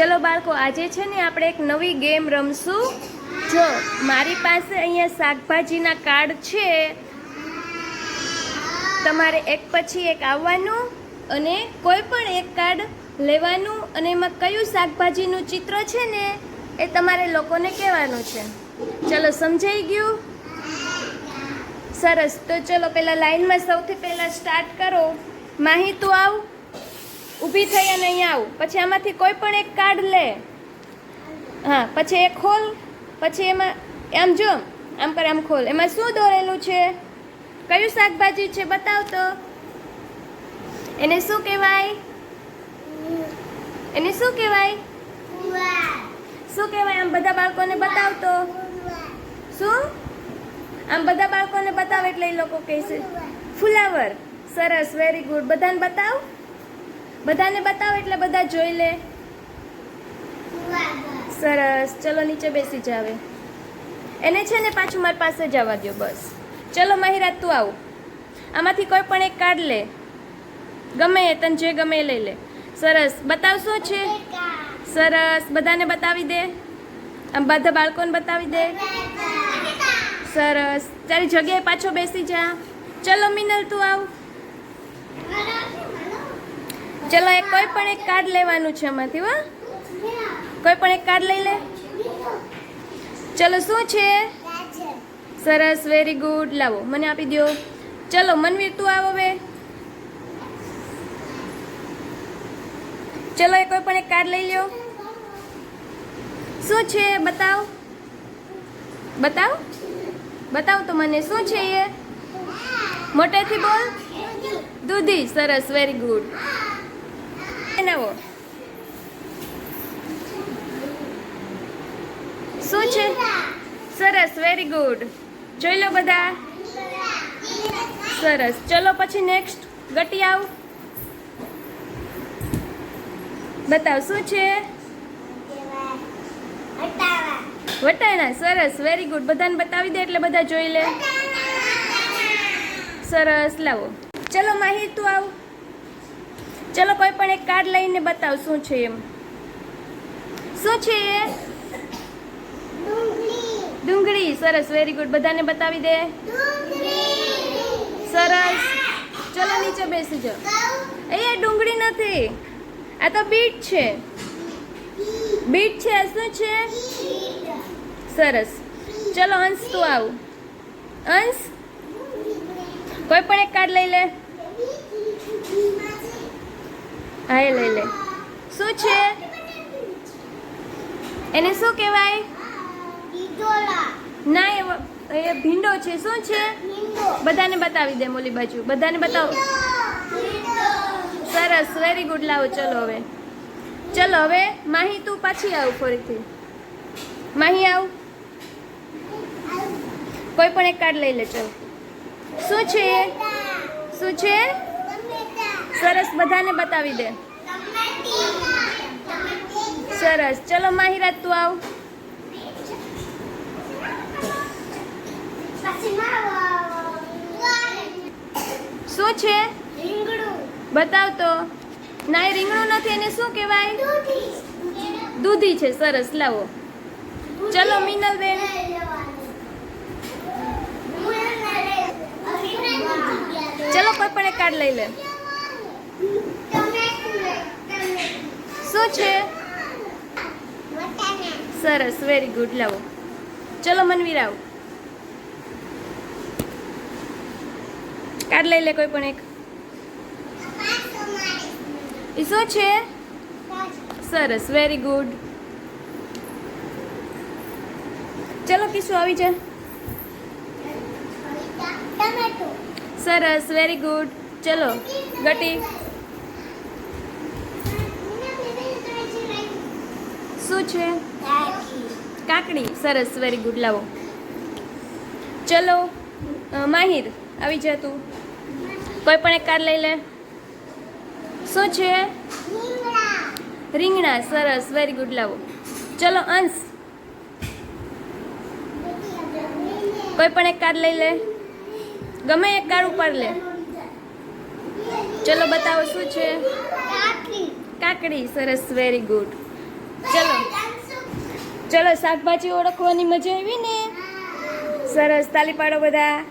ચલો બાળકો, આજે છે ને આપણે એક નવી ગેમ રમશું. જો મારી પાસે અહીંયા શાકભાજીના કાર્ડ છે, તમારે એક પછી એક આવવાનું અને કોઈ પણ એક કાર્ડ લેવાનું અને એમાં કયું શાકભાજીનું ચિત્ર છે ને એ તમારે લોકોને કહેવાનું છે. ચલો, સમજાઈ ગયું? સરસ. તો ચલો પહેલાં લાઈનમાં સૌથી પહેલાં સ્ટાર્ટ કરો. માહી, તું આવ. ઊભી થઈ અને અહીંયા આવું. પછી આમાંથી કોઈ પણ એક કાર્ડ લે. હા, પછી એ ખોલ. પછી એમાં, આમ જો, આમ કરે, આમ ખોલ. એમાં શું દોરેલું છે? કયું શાકભાજી છે બતાવ તો. એને શું કહેવાય? એને શું કહેવાય? શું કહેવાય? આમ બધા બાળકોને બતાવ તો. શું? આમ બધા બાળકોને બતાવ એટલે એ લોકો કહેશે. ફુલાવર. સરસ વેરી ગુડ બધાને બતાવ. બધાને બતાવ એટલે બધા જોઈ લે. સરસ. ચલો નીચે બેસી જાવે એને છે ને પાછું મારી પાસે જવા દો બસ. ચલો મહિરા તું આવ. આમાંથી કોઈ પણ એક કાર્ડ લે. ગમે એ તને જે ગમે એ લઈ લે. સરસ. બતાવ શું છે? સરસ. બધાને બતાવી દે. આમ બધા બાળકોને બતાવી દે. સરસ. તારી જગ્યાએ પાછો બેસી જા. ચલો મિનલ તું આવ. ચલો એક કોઈ પણ એક કાર્ડ લેવાનું છે એમાંથી, હો. કોઈ પણ એક કાર્ડ લઈ લે. ચલો, શું છે? સરસ વેરી ગુડ લાવો, મને આપી દો ચલો, મનવીર, તું આવો હવે. ચલો, એ કોઈ પણ એક કાર્ડ લઈ લ્યો. શું છે? બતાવ. બતાવ. બતાવ તો મને, શું છે એ? મોટેથી બોલ. દૂધી, સરસ વેરી ગુડ બનાવો. શું છે? સરસ વેરી ગુડ જોઈ લો બધા. સરસ. ચલો પછી નેક્સ્ટ ગટી આવ. બતાવ, શું છે? વટાણા. સરસ વેરી ગુડ બધાને બતાવી દે એટલે બધા જોઈ લે. સરસ, લાવો. ચલો માહિતી તું આવ. ચલો કોઈ પણ એક કાર્ડ લઈને બતાવ, શું છે એમ? શું છે એ? ડુંગળી. સરસ વેરી ગુડ બધાને બતાવી દે. સરસ. ચલો નીચે બેસી જાઓ. અહીંયા ડુંગળી નથી. આ તો બીટ છે. બીટ છે શું છે? સરસ. ચલો, અંશ તું આવ. અંશ? કોઈ પણ એક કાર્ડ લઈ લે. હા એ લઈ લે. શું છે? એને શું કહેવાય? ના એ એ ભીંડો છે. શું છે? બધાને બતાવી દે મોલી બાજુ. બધાને બતાવો. સરસ વેરી ગુડ લાવો ચલો હવે. ચલો હવે માહી તું પાછી આવ ફરીથી. માહી આવ. કોઈ પણ એક કાર્ડ લઈ લે ચલો શું છે? શું છે? સરસ, બધાને બતાવી દે. સરસ. ચલો માહિરાત તું આવ. શું છે? બતાવ તો. ના એ રીંગણું નથી એને શું કહેવાય? દૂધી છે, સરસ. લાવો. ચલો મિનલ બેન ચલો, કોઈ પણ એક કાર્ડ લઈ લે. શું છે? સરસ વેરી ગુડ લાવો. ચલો મનવીર આવ. કાર્ડ લઈ લે કોઈ પણ એક. એ શું છે? સરસ વેરી ગુડ ચલો કિસુ આવી જાય. સરસ વેરી ગુડ ચલો ગટી. શું છે? કાકડી. સરસ વેરી ગુડ લાવો. ચલો માહિર, આવી જા તું. કોઈ પણ એક કાર લઈ લે. શું છે? રીંગણા. સરસ વેરી ગુડ લાવો. ચલો, અંશ. કોઈ પણ એક કાર લઈ લે. ગમે એક કાર ઉપર લે. ચલો, બતાવો, શું છે? કાકડી. સરસ વેરી ગુડ ચલો. ચલો શાકભાજી ઓળખવાની મજા આવી ને? સરસ તાલી પાડો બધા.